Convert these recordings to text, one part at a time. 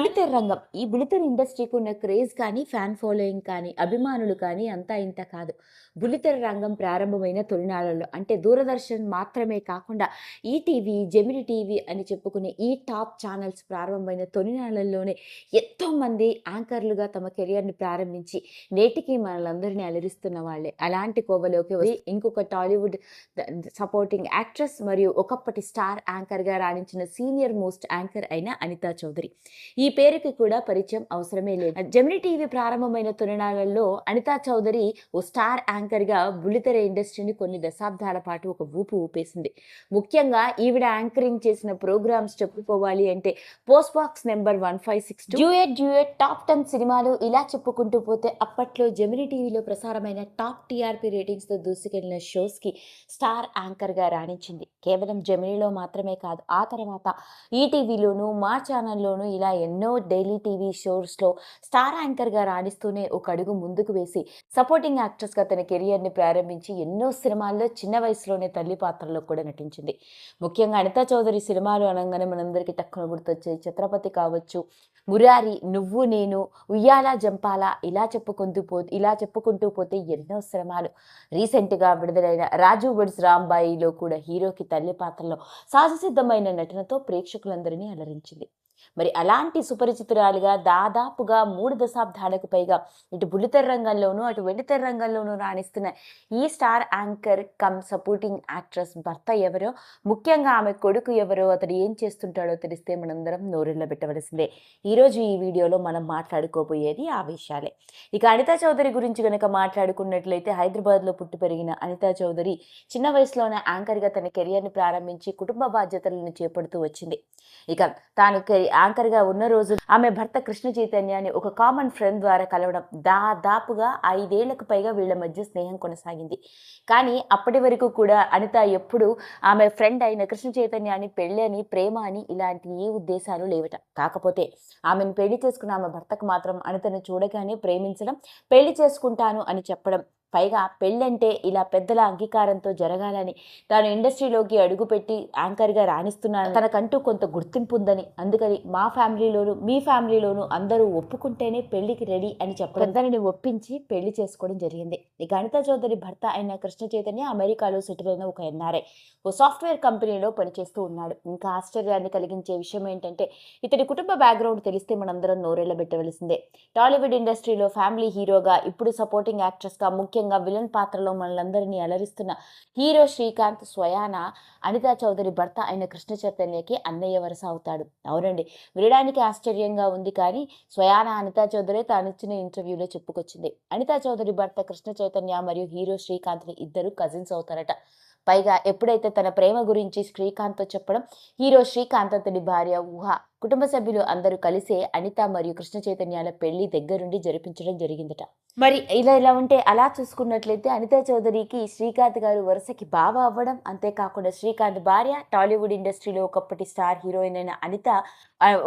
బుల్లితెర రంగం. ఈ బుల్లితెర ఇండస్ట్రీకి ఉన్న క్రేజ్ కానీ ఫ్యాన్ ఫాలోయింగ్ కానీ అభిమానులు కానీ అంతా ఇంత కాదు. బుళితెర రంగం ప్రారంభమైన తొలినాళ్ళలో అంటే దూరదర్శన్ మాత్రమే కాకుండా ఈటీవీ జెమిని టీవీ అని చెప్పుకునే ఈ టాప్ ఛానల్స్ ప్రారంభమైన తొలినాళ్ళల్లోనే ఎంతోమంది యాంకర్లుగా తమ కెరియర్ని ప్రారంభించి నేటికి మనలందరినీ అలరిస్తున్న వాళ్ళే. అలాంటి కోవలోకి వచ్చి ఇంకొక టాలీవుడ్ సపోర్టింగ్ యాక్ట్రెస్ మరియు ఒకప్పటి స్టార్ యాంకర్గా రాణించిన సీనియర్ మోస్ట్ యాంకర్ అయిన అనితా చౌదరి. ఈ పేరుకి కూడా పరిచయం అవసరమే లేదు. జమిని టీవీ ప్రారంభమైన తొలినాళ్ళలో అనితా చౌదరి ఓ స్టార్ యాంకర్గా బుల్లితెర ఇండస్ట్రీని కొన్ని దశాబ్దాల పాటు ఒక ఊపు ఊపేసింది. ముఖ్యంగా ఈవిడ యాంకరింగ్ చేసిన ప్రోగ్రామ్స్ చెప్పుకోవాలి అంటే post box number one five six duet duet top ten సినిమాలు ఇలా చెప్పుకుంటూ పోతే అప్పట్లో జమిని టీవీలో ప్రసారమైన టాప్ టీఆర్పీ రేటింగ్స్తో దూసుకెళ్ళిన షోస్కి స్టార్ యాంకర్గా రాణించింది. కేవలం జమినీలో మాత్రమే కాదు ఆ తర్వాత ఈటీవీలోను మా ఛానల్లోనూ ఇలా ఎన్నో డైలీ టీవీ షోస్లో స్టార్ యాంకర్గా రాణిస్తూనే ఒక అడుగు ముందుకు వేసి సపోర్టింగ్ యాక్ట్రెస్గా తన కెరియర్ని ప్రారంభించి ఎన్నో సినిమాల్లో చిన్న వయసులోనే తల్లి పాత్రలో కూడా నటించింది. ముఖ్యంగా అనితా చౌదరి సినిమాలు అనగానే మనందరికీ తక్కువ గుర్తొచ్చే ఛత్రపతి కావచ్చు మురారి నువ్వు నేను ఉయ్యాల జంపాల ఇలా చెప్పుకుంటూ పో ఇలా చెప్పుకుంటూ పోతే ఎన్నో సినిమాలు. రీసెంట్గా విడుదలైన రాజు వర్డ్స్ రాంబాయిలో కూడా హీరోకి తల్లి పాత్రలో సహజసిద్ధమైన నటనతో ప్రేక్షకులందరినీ అలరించింది. మరి అలాంటి సుపరిచితురాలుగా దాదాపుగా మూడు దశాబ్దాలకు పైగా ఇటు బుల్లితెర రంగంలోనూ అటు వెండితెర రంగంలోనూ రాణిస్తున్న ఈ star anchor cum supporting actress భర్త ఎవరో ముఖ్యంగా ఆమె కొడుకు ఎవరో అతడు ఏం చేస్తుంటాడో తెలిస్తే మనందరం నోరెళ్ళ పెట్టవలసిందే. ఈరోజు ఈ వీడియోలో మనం మాట్లాడుకోబోయేది ఆ విషయాలే. ఇక అనితా చౌదరి గురించి కనుక మాట్లాడుకున్నట్లయితే హైదరాబాద్లో పుట్టి పెరిగిన అనితా చౌదరి చిన్న వయసులోనే యాంకర్గా తన కెరియర్ని ప్రారంభించి కుటుంబ బాధ్యతలను చేపడుతూ వచ్చింది. ఇక తాను కెరి యాంకర్గా ఉన్న రోజు ఆమె భర్త కృష్ణ చైతన్యాన్ని ఒక కామన్ ఫ్రెండ్ ద్వారా కలవడం దాదాపుగా ఐదేళ్ళకు పైగా వీళ్ళ మధ్య స్నేహం కొనసాగింది. కానీ అప్పటి వరకు కూడా అనిత ఎప్పుడు ఆమె ఫ్రెండ్ అయిన కృష్ణ చైతన్యాన్ని పెళ్ళని ప్రేమ అని ఇలాంటి ఏ ఉద్దేశాలు లేవట. కాకపోతే ఆమెను పెళ్ళి చేసుకున్న ఆమె భర్తకు మాత్రం అనితను చూడగానే ప్రేమించడం పెళ్ళి చేసుకుంటాను అని చెప్పడం పైగా పెళ్ళంటే ఇలా పెద్దల అంగీకారంతో జరగాలని తాను ఇండస్ట్రీలోకి అడుగుపెట్టి యాంకర్గా రాణిస్తున్నాను తనకంటూ కొంత గుర్తింపు ఉందని. అందుకని మా ఫ్యామిలీలోను మీ ఫ్యామిలీలోను అందరూ ఒప్పుకుంటేనే పెళ్ళికి రెడీ అని చెప్పడం తనని ఒప్పించి పెళ్ళి చేసుకోవడం జరిగింది. గణిత చౌదరి భర్త అయిన కృష్ణ చైతన్య అమెరికాలో సెటిల్ అయిన ఒక ఎన్ఆర్ఐ ఓ సాఫ్ట్వేర్ కంపెనీలో పనిచేస్తూ ఉన్నాడు. ఇంకా ఆశ్చర్యాన్ని కలిగించే విషయం ఏంటంటే ఇతడి కుటుంబ బ్యాక్గ్రౌండ్ తెలిస్తే మనందరం నోరెళ్ళ పెట్టవలసిందే టాలీవుడ్ ఇండస్ట్రీలో ఫ్యామిలీ హీరోగా ఇప్పుడు సపోర్టింగ్ యాక్ట్రెస్గా ముఖ్యంగా విలన్ పాత్రలో మనలందరినీ అలరిస్తున్న హీరో శ్రీకాంత్ స్వయాన అనితా చౌదరి భర్త అయిన కృష్ణ చైతన్యకి అన్నయ్య వరస అవుతాడు. అవునండి వినడానికి ఆశ్చర్యంగా ఉంది కానీ స్వయాన అనితా చౌదరి తానిచ్చిన ఇంటర్వ్యూలో చెప్పుకొచ్చింది. అనితా చౌదరి భర్త కృష్ణ చైతన్య మరియు హీరో శ్రీకాంత్ ఇద్దరు కజిన్స్ అవుతారట. పైగా ఎప్పుడైతే తన ప్రేమ గురించి శ్రీకాంత్తో చెప్పడం హీరో శ్రీకాంత్ అతడి భార్య ఊహ కుటుంబ సభ్యులు అందరూ కలిసే అనిత మరియు కృష్ణ చైతన్యాల పెళ్ళి దగ్గరుండి జరిపించడం జరిగిందట. మరి ఇలా ఇలా ఉంటే అలా చూసుకున్నట్లయితే అనితా చౌదరికి శ్రీకాంత్ గారు వరుసకి బావ అవ్వడం అంతేకాకుండా శ్రీకాంత్ భార్య టాలీవుడ్ ఇండస్ట్రీలో ఒకప్పటి స్టార్ హీరోయిన్ అయిన అనిత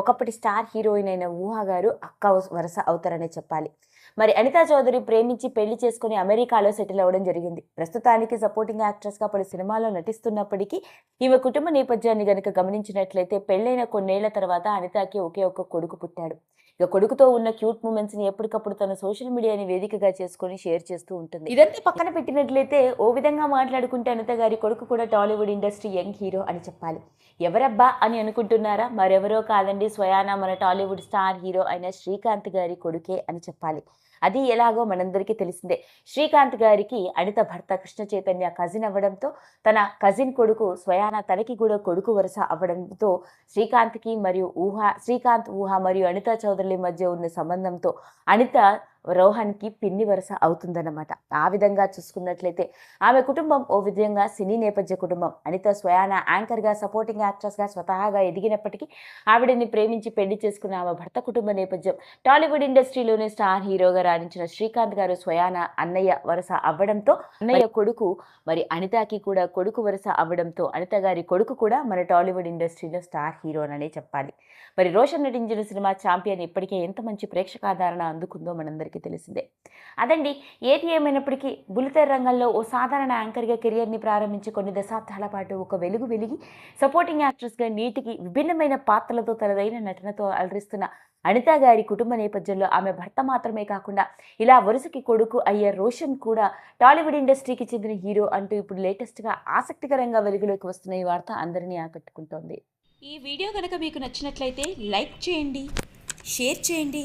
ఒకప్పటి స్టార్ హీరోయిన్ అయిన ఊహ గారు అక్క వరుస అవుతారనే చెప్పాలి. మరి అనితా చౌదరి ప్రేమించి పెళ్ళి చేసుకుని అమెరికాలో సెటిల్ అవ్వడం జరిగింది. ప్రస్తుతానికి సపోర్టింగ్ యాక్ట్రెస్గా పలు సినిమాల్లో నటిస్తున్నప్పటికీ ఈమె కుటుంబ నేపథ్యాన్ని గనుక గమనించినట్లయితే పెళ్ళైన కొన్నేళ్ళ తర్వాత అనితాకి ఒకే ఒక కొడుకు పుట్టాడు. ఇక కొడుకుతో ఉన్న క్యూట్ మూమెంట్స్ని ఎప్పటికప్పుడు తన సోషల్ మీడియాని వేదికగా చేసుకొని షేర్ చేస్తూ ఉంటుంది. ఇదంతా పక్కన పెట్టినట్లయితే ఓ విధంగా మాట్లాడుకుంటే అనిత గారి కొడుకు కూడా టాలీవుడ్ ఇండస్ట్రీ యంగ్ హీరో అని చెప్పాలి. ఎవరబ్బా అని అనుకుంటున్నారా? మరెవరో కాదండి స్వయానా మన టాలీవుడ్ స్టార్ హీరో అయిన శ్రీకాంత్ గారి కొడుకే అని చెప్పాలి. అది ఎలాగో మనందరికీ తెలిసిందే. శ్రీకాంత్ గారికి అనిత భర్త కృష్ణ చైతన్య కజిన్ అవ్వడంతో తన కజిన్ కొడుకు స్వయాన తనకి కూడా కొడుకు వరుస అవ్వడంతో శ్రీకాంత్కి మరియు ఊహ శ్రీకాంత్ ఊహ మరియు అనిత చౌదరి మధ్య ఉన్న సంబంధంతో అనిత రోహన్కి పిన్ని వరుస అవుతుందన్నమాట. ఆ విధంగా చూసుకున్నట్లయితే ఆమె కుటుంబం ఓ విధంగా సినీ నేపథ్య కుటుంబం. అనిత స్వయాన యాంకర్గా సపోర్టింగ్ యాక్ట్రెస్గా స్వతహాగా ఎదిగినప్పటికీ ఆవిడని ప్రేమించి పెళ్ళి చేసుకున్న ఆమె భర్త కుటుంబ నేపథ్యం. టాలీవుడ్ ఇండస్ట్రీలోనే స్టార్ హీరోగా రాణించిన శ్రీకాంత్ గారు స్వయాన అన్నయ్య వరుస అవ్వడంతో అన్నయ్య కొడుకు మరి అనితకి కూడా కొడుకు వరుస అవ్వడంతో అనిత గారి కొడుకు కూడా మన టాలీవుడ్ ఇండస్ట్రీలో స్టార్ హీరోననే చెప్పాలి. మరి రోషన్ నటించిన సినిమా ఛాంపియన్ ఇప్పటికే ఎంత మంచి ప్రేక్షకాదరణ అందుకుందో మనందరికీ తెలిసిందే. అదండి ఏది ఏమైనప్పటికీ బుల్లితెర రంగంలో ఓ సాధారణ యాంకర్గా కెరియర్ని ప్రారంభించి కొన్ని దశాబ్దాల పాటు ఒక వెలుగు వెలిగి సపోర్టింగ్ యాక్ట్రెస్గా నీటికి విభిన్నమైన పాత్రలతో తనదైన నటనతో అలరిస్తున్న అనిత గారి కుటుంబ నేపథ్యంలో ఆమె భర్త మాత్రమే కాకుండా ఇలా వరుసకి కొడుకు అయ్యే రోషన్ కూడా టాలీవుడ్ ఇండస్ట్రీకి చెందిన హీరో అంటూ ఇప్పుడు లేటెస్ట్గా ఆసక్తికరంగా వెలుగులోకి వస్తున్న ఈ వార్త అందరినీ ఆకట్టుకుంటోంది. ఈ వీడియో కనుక మీకు నచ్చినట్లయితే లైక్ చేయండి షేర్ చేయండి